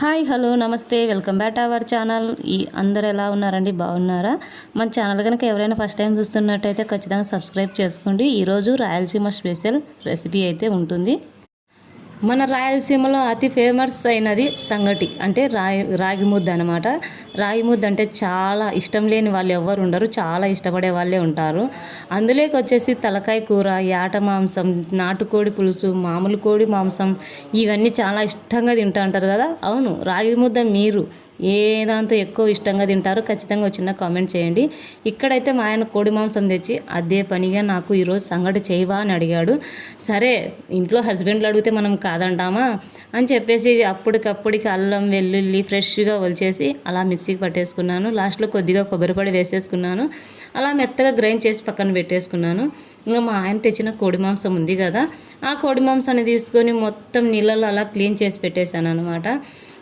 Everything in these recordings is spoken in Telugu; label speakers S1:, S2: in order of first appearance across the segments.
S1: హాయ్ హలో నమస్తే వెల్కమ్ బ్యాక్ అవర్ ఛానల్. ఈ అందరు ఎలా ఉన్నారండి? బాగున్నారా? మన ఛానల్ కనుక ఎవరైనా ఫస్ట్ టైం చూస్తున్నట్టయితే ఖచ్చితంగా సబ్స్క్రైబ్ చేసుకోండి. ఈరోజు రాయలసీమ స్పెషల్ రెసిపీ అయితే ఉంటుంది. మన రాయలసీమలో అతి ఫేమస్ అయినది సంగటి అంటే రాగి రాగి ముద్ద అనమాట రాగి ముద్ద అంటే చాలా ఇష్టం లేని వాళ్ళు ఎవరు ఉండరు చాలా ఇష్టపడే వాళ్ళే ఉంటారు. అందులోకి వచ్చేసి తలకాయ కూర యాట మాంసం నాటుకోడి పులుసు మామూలు కోడి మాంసం ఇవన్నీ చాలా ఇష్టంగా తింటూ ఉంటారు కదా. అవును రాగి ముద్ద మీరు ఏ దాంతో ఎక్కువ ఇష్టంగా తింటారో ఖచ్చితంగా చిన్న కామెంట్ చేయండి. ఇక్కడైతే మా ఆయన కోడి మాంసం తెచ్చి అదే పనిగా నాకు ఈరోజు సంగటి చేయవా అని అడిగాడు. సరే ఇంట్లో హస్బెండ్లు అడిగితే మనం కాదంటామా? అని చెప్పేసి అప్పటికప్పటికి అల్లం వెల్లుల్లి ఫ్రెష్గా వలిచేసి అలా మిక్సీకి పట్టేసుకున్నాను. లాస్ట్లో కొద్దిగా కొబ్బరిపొడి వేసేసుకున్నాను. అలా మెత్తగా గ్రైండ్ చేసి పక్కన పెట్టేసుకున్నాను. ఇంకా మా ఆయన తెచ్చిన కోడి మాంసం ఉంది కదా ఆ కోడి మాంసాన్ని తీసుకొని మొత్తం నీళ్ళలో అలా క్లీన్ చేసి పెట్టేశాను అనమాట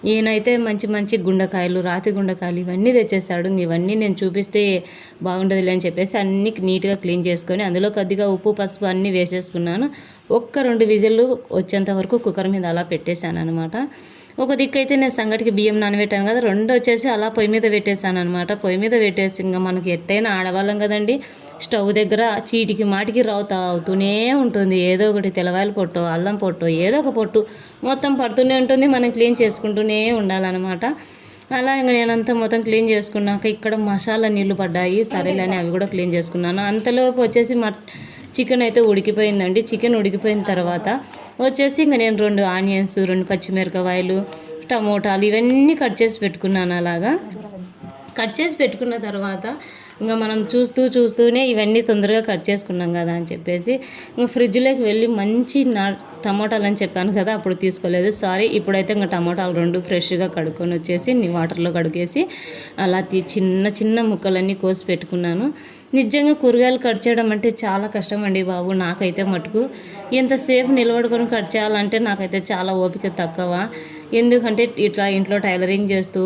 S1: ఈయనైతే మంచి మంచి గుండకాయలు రాతి గుండకాయలు ఇవన్నీ తెచ్చేసాడు ఇవన్నీ నేను చూపిస్తే బాగుండదులే అని చెప్పేసి అన్నీ నీట్గా క్లీన్ చేసుకొని అందులో కొద్దిగా ఉప్పు పసుపు అన్నీ వేసేసుకున్నాను. ఒక్క రెండు విజిల్లు వచ్చేంత వరకు కుక్కర్ మీద అలా పెట్టేశాను అనమాట ఒక దిక్కు అయితే నేను సంగటికి బియ్యం నానబెట్టాను కదా రెండు వచ్చేసి అలా పొయ్యి మీద పెట్టేశాను అనమాట పొయ్యి మీద పెట్టేసి ఇంకా మనకి ఎట్టయినా ఆడవాళ్ళం కదండి స్టవ్ దగ్గర చీటికి మాటికి రౌత అవుతూనే ఉంటుంది. ఏదో ఒకటి తెల్లవాయల పొట్టు అల్లం పొట్టు ఏదో ఒక పొట్టు మొత్తం పడుతూనే ఉంటుంది. మనం క్లీన్ చేసుకుంటూనే ఉండాలన్నమాట. అలా ఇంకా నేనంతా మొత్తం క్లీన్ చేసుకున్నాక ఇక్కడ మసాలా నీళ్ళు పడ్డాయి. సరేలేని అవి కూడా క్లీన్ చేసుకున్నాను. అంతలోపు వచ్చేసి మట్ చికెన్ అయితే ఉడికిపోయిందండి. చికెన్ ఉడికిపోయిన తర్వాత వచ్చేసి ఇంకా నేను రెండు ఆనియన్స్ రెండు పచ్చిమిరపకాయలు టమోటాలు ఇవన్నీ కట్ చేసి పెట్టుకున్నాను అలాగా. కట్ చేసి పెట్టుకున్న తర్వాత ఇంకా మనం చూస్తూ చూస్తూనే ఇవన్నీ తొందరగా కట్ చేసుకున్నాం కదా అని చెప్పేసి ఇంకా ఫ్రిడ్జ్లోకి వెళ్ళి మంచి నా టమోటాలు అని చెప్పాను కదా అప్పుడు తీసుకోలేదు. సారీ ఇప్పుడైతే ఇంకా టమోటాలు రెండు ఫ్రెష్గా కడుక్కొని వచ్చేసి వాటర్లో కడిగేసి అలా చిన్న చిన్న ముక్కలన్నీ కోసి పెట్టుకున్నాను. నిజంగా కూరగాయలు కట్ చేయడం అంటే చాలా కష్టం అండి బాబు నాకైతే మటుకు. ఎంతసేపు నిలబడుకొని కట్ చేయాలంటే నాకైతే చాలా ఓపిక తక్కువ. ఎందుకంటే ఇట్లా ఇంట్లో టైలరింగ్ చేస్తూ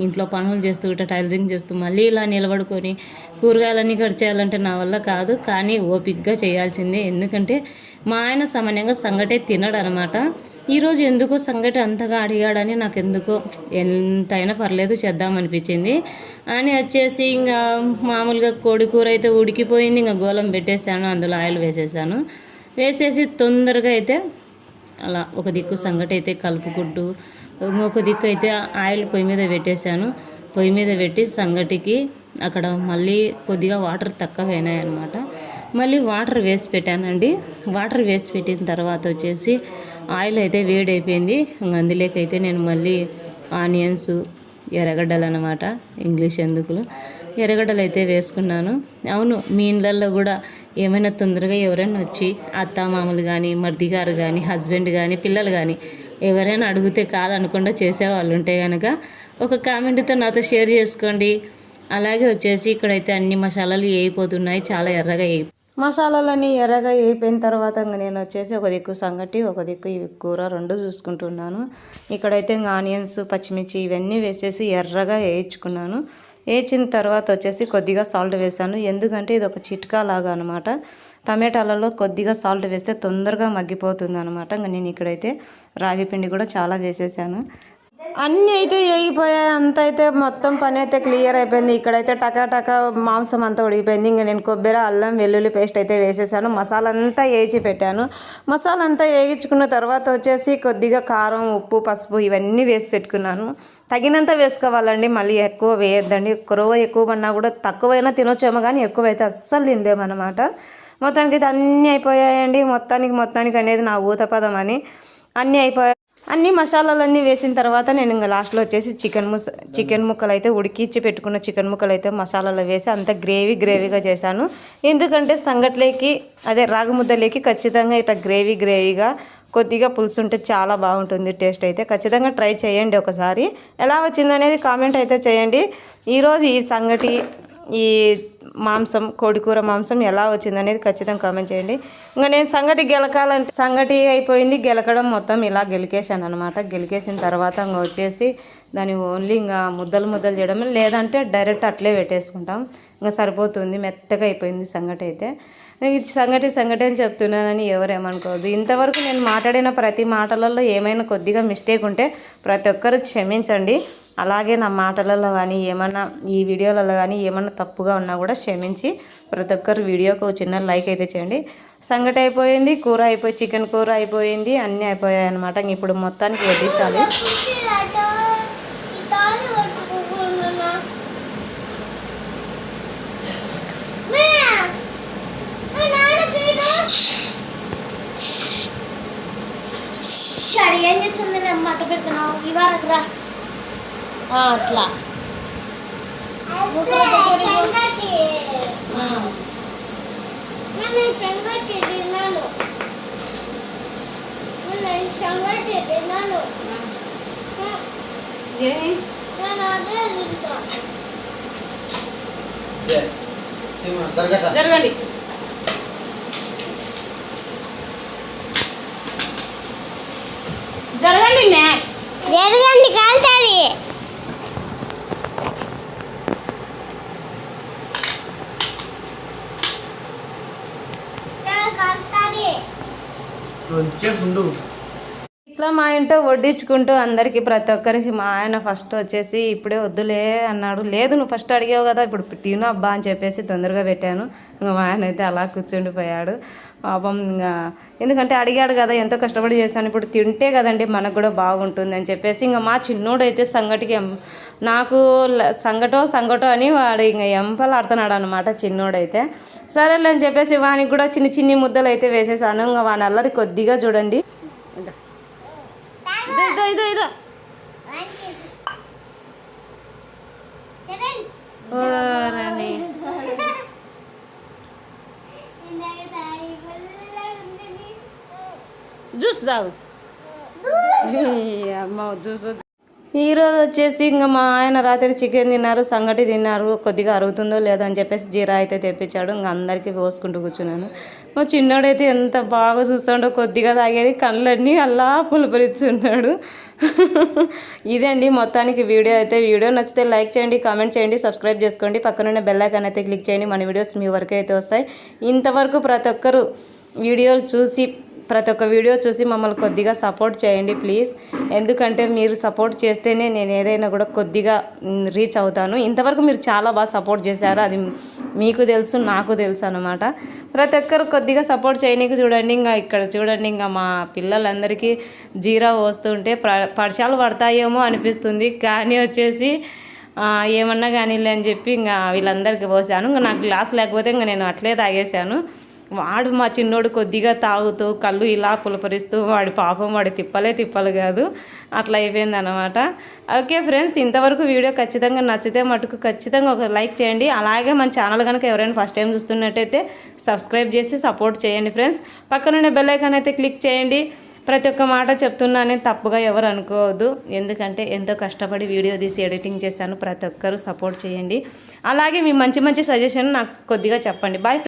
S1: ఇంట్లో పనులు చేస్తూ ఇట్లా టైలరింగ్ చేస్తూ మళ్ళీ ఇలా నిలబడుకొని కూరగాయలన్నీ కట్ చేయాలంటే నా వల్ల కాదు కానీ ఓపిక్గా చేయాల్సిందే. ఎందుకంటే మా ఆయన సామాన్యంగా సంగటే తినడు అనమాట ఈరోజు ఎందుకో సంగటి అంతగా అడిగాడని నాకు ఎందుకో ఎంతైనా పర్లేదు చేద్దామనిపించింది. అని వచ్చేసి ఇంకా మామూలుగా కోడి కూర అయితే ఉడికిపోయింది ఇంకా గోలం పెట్టేశాను అందులో ఆయిల్ వేసేసాను వేసేసి తొందరగా అయితే అలా ఒక దిక్కు సంగటి అయితే కలుపుకుంటూ ఇంకొక దిక్కు అయితే ఆయిల్ పొయ్యి మీద పెట్టేశాను. పొయ్యి మీద పెట్టి సంగటికి అక్కడ మళ్ళీ కొద్దిగా వాటర్ తక్కువ అనమాట మళ్ళీ వాటర్ వేసి పెట్టానండి. వాటర్ వేసి పెట్టిన తర్వాత వచ్చేసి ఆయిల్ అయితే వేడైపోయింది. అందులోకైతే నేను మళ్ళీ ఆనియన్స్ ఎర్రగడ్డలు అనమాట ఇంగ్లీష్ ఎందుకులు. ఎర్రగడ్డలు అయితే వేసుకున్నాను. అవును మీ ఇళ్ళల్లో కూడా ఏమైనా తొందరగా ఎవరైనా వచ్చి అత్త మామలు కానీ మర్ది గారు కానీ హస్బెండ్ కానీ పిల్లలు కానీ ఎవరైనా అడిగితే కాదనకుండా చేసేవాళ్ళు ఉంటే కనుక ఒక కామెంట్తో నాతో షేర్ చేసుకోండి. అలాగే వచ్చేసి ఇక్కడైతే అన్ని మసాలాలు వేయిపోతున్నాయి చాలా ఎర్రగా వేయి మసాలాలన్నీ ఎర్రగా వేయిపోయిన తర్వాత ఇంకా నేను వచ్చేసి ఒక దిక్కు సంగటి ఒక దిక్కు ఇవి కూర రెండు చూసుకుంటున్నాను. ఇక్కడైతే ఇంకా ఆనియన్స్ పచ్చిమిర్చి ఇవన్నీ వేసేసి ఎర్రగా వేయించుకున్నాను వేచిన తర్వాత వచ్చేసి కొద్దిగా సాల్ట్ వేసాను ఎందుకంటే ఇది ఒక చిట్కా లాగా అనమాట టమాటాలలో కొద్దిగా సాల్ట్ వేస్తే తొందరగా మగ్గిపోతుంది అనమాట ఇంకా నేను ఇక్కడైతే రాగి పిండి కూడా చాలా వేసేసాను. అన్నీ అయితే వేగిపోయాయి అంత అయితే మొత్తం పని అయితే క్లియర్ అయిపోయింది. ఇక్కడైతే టకా టకా మాంసం అంతా ఉడిగిపోయింది ఇంకా నేను కొబ్బరి అల్లం వెల్లుల్లి పేస్ట్ అయితే వేసేసాను. మసాలా అంతా వేయించి పెట్టాను. మసాలా అంతా వేగించుకున్న తర్వాత వచ్చేసి కొద్దిగా కారం ఉప్పు పసుపు ఇవన్నీ వేసి పెట్టుకున్నాను. తగినంత వేసుకోవాలండి. మళ్ళీ ఎక్కువ వేయొద్దండి. కురవ ఎక్కువ పడినా కూడా తక్కువైనా తినొచ్చేమో కానీ ఎక్కువైతే అస్సలు తినలేమన్నమాట. మొత్తానికి అయితే అన్నీ అయిపోయాయండి. మొత్తానికి మొత్తానికి అనేది నా ఊతపదం అని. అన్నీ అయిపోయాయి అన్ని మసాలాలన్నీ వేసిన తర్వాత నేను ఇంకా లాస్ట్లో వచ్చేసి చికెన్ ముస చికెన్ ముక్కలు అయితే ఉడికిచ్చి పెట్టుకున్న చికెన్ ముక్కలు అయితే మసాలాలో వేసి అంత గ్రేవీ గ్రేవీగా చేశాను. ఎందుకంటే సంగట్లేకి అదే రాగి ముద్దలేకి ఖచ్చితంగా ఇట్లా గ్రేవీ గ్రేవీగా కొద్దిగా పులుసు ఉంటే చాలా బాగుంటుంది టేస్ట్ అయితే. ఖచ్చితంగా ట్రై చేయండి ఒకసారి. ఎలా వచ్చిందనేది కామెంట్ అయితే చేయండి. ఈరోజు ఈ సంగటి ఈ మాంసం కోడికూర మాంసం ఎలా వచ్చింది అనేది ఖచ్చితంగా కామెంట్ చేయండి. ఇంకా నేను సంగటి గెలకాలంటే సంగటి అయిపోయింది గెలకడం మొత్తం ఇలా గెలికేసాను అనమాట గెలికేసిన తర్వాత ఇంకా వచ్చేసి దాన్ని ఓన్లీ ఇంకా ముద్దలు ముద్దలు చేయడం లేదంటే డైరెక్ట్ అట్లే పెట్టేసుకుంటాం. ఇంకా సరిపోతుంది మెత్తగా అయిపోయింది సంగటి అయితే. సంగటి సంగటి అని చెప్తున్నానని ఎవరేమనుకోవద్దు ఇంతవరకు నేను మాట్లాడిన ప్రతి మాటలలో ఏమైనా కొద్దిగా మిస్టేక్ ఉంటే ప్రతి ఒక్కరు క్షమించండి. అలాగే నా మాటలలో కానీ ఏమన్నా ఈ వీడియోలలో కానీ ఏమన్నా తప్పుగా ఉన్నా కూడా క్షమించి ప్రతి ఒక్కరు వీడియోకి ఒక చిన్న లైక్ అయితే చేయండి. సంగటి అయిపోయింది కూర అయిపోయి చికెన్ కూర అయిపోయింది అన్నీ అయిపోయాయి అనమాట ఇప్పుడు మొత్తానికి వడ్డించాలి.
S2: ఏం చేస్తుంది నేను పెడుతున్నావు? ఇవాళ రా.
S1: అట్లా. ఆ.
S2: సంగతి తిన్నాను సంగతి తిన్నాను
S1: ఏమి?
S2: నేను అదే తింటా
S1: జరగండి జరగండి మ్యా
S2: జరగండి కాలుతుంది
S3: కొంచెం ఉండు
S1: ఇట్లా మా ఇంట్లో వడ్డించుకుంటూ అందరికీ ప్రతి ఒక్కరికి మా ఆయన ఫస్ట్ వచ్చేసి ఇప్పుడే వద్దులే అన్నాడు. లేదు నువ్వు ఫస్ట్ అడిగావు కదా ఇప్పుడు తిను అబ్బా అని చెప్పేసి తొందరగా పెట్టాను. ఇంకా మా ఆయన అయితే అలా కూర్చుండిపోయాడు. పాపం ఇంకా ఎందుకంటే అడిగాడు కదా ఎంతో కష్టపడి చేశాను. ఇప్పుడు తింటే కదండి మనకు కూడా బాగుంటుంది అని చెప్పేసి ఇంకా మా చిన్నోడు అయితే సంగటికి ఎం- నాకు సంగటో సంగటో అని వాడు ఇంకా ఎంపలాడుతున్నాడు అనమాట చిన్నోడైతే. సరేలే అని చెప్పేసి వానికి కూడా చిన్న చిన్ని ముద్దలు అయితే వేసేసాను ఇంకా వాని అల్లరి కొద్దిగా చూడండి ఇదో. ఇదో ఇదో ఇదో ఓరండి. జ్యూస్ తాగు అమ్మ జ్యూస్. ఈరోజు వచ్చేసి ఇంకా మా ఆయన రాత్రి చికెన్ తిన్నారు సంగటి తిన్నారు కొద్దిగా అరుగుతుందో లేదో అని చెప్పేసి జీరా అయితే తెప్పించాడు ఇంకా అందరికీ పోసుకుంటూ కూర్చున్నాను. మా చిన్నోడైతే ఎంత బాగా చూస్తాడో కొద్దిగా తాగేది కళ్ళన్నీ అలా పులపరిచున్నాడు ఇదండి మొత్తానికి వీడియో అయితే. వీడియో నచ్చితే లైక్ చేయండి కామెంట్ చేయండి సబ్స్క్రైబ్ చేసుకోండి. పక్కనున్న బెల్ అయితే క్లిక్ చేయండి మన వీడియోస్ మీ వరకు అయితే వస్తాయి. ఇంతవరకు ప్రతి ఒక్కరు వీడియోలు చూసి ప్రతి ఒక్క వీడియో చూసి మమ్మల్ని కొద్దిగా సపోర్ట్ చేయండి ప్లీజ్ ఎందుకంటే మీరు సపోర్ట్ చేస్తేనే నేను ఏదైనా కూడా కొద్దిగా రీచ్ అవుతాను. ఇంతవరకు మీరు చాలా బాగా సపోర్ట్ చేశారు. అది మీకు తెలుసు నాకు తెలుసు అనమాట ప్రతి ఒక్కరు కొద్దిగా సపోర్ట్ చేయనీకి చూడండి. ఇంకా ఇక్కడ చూడండి ఇంకా మా పిల్లలందరికీ జీరా వస్తుంటే ప్ర పడిశాలు పడతాయేమో అనిపిస్తుంది. కానీ వచ్చేసి ఏమన్నా కానీలే అని చెప్పి ఇంకా వీళ్ళందరికీ పోసాను. ఇంకా నాకు గ్లాస్ లేకపోతే ఇంకా నేను అట్లే తాగేశాను వాడు మా చిన్నోడు కొద్దిగా తాగుతూ కళ్ళు ఇలా పులపరిస్తూ వాడి పాపం వాడి తిప్పలే తిప్పలు కాదు. అట్లా అయిపోయింది అనమాట ఓకే ఫ్రెండ్స్ ఇంతవరకు వీడియో ఖచ్చితంగా నచ్చితే మటుకు ఖచ్చితంగా ఒక లైక్ చేయండి. అలాగే మన ఛానల్ కనుక ఎవరైనా ఫస్ట్ టైం చూస్తున్నట్టయితే సబ్స్క్రైబ్ చేసి సపోర్ట్ చేయండి ఫ్రెండ్స్. పక్కనున్న బెల్ ఐకాన్ అయితే క్లిక్ చేయండి. ప్రతి ఒక్క మాట చెప్తున్నానని తప్పుగా ఎవరు అనుకోవద్దు. ఎందుకంటే ఎంతో కష్టపడి వీడియో తీసి ఎడిటింగ్ చేశాను. ప్రతి ఒక్కరూ సపోర్ట్ చేయండి. అలాగే మీ మంచి మంచి సజెషన్ నాకు కొద్దిగా చెప్పండి. బాయ్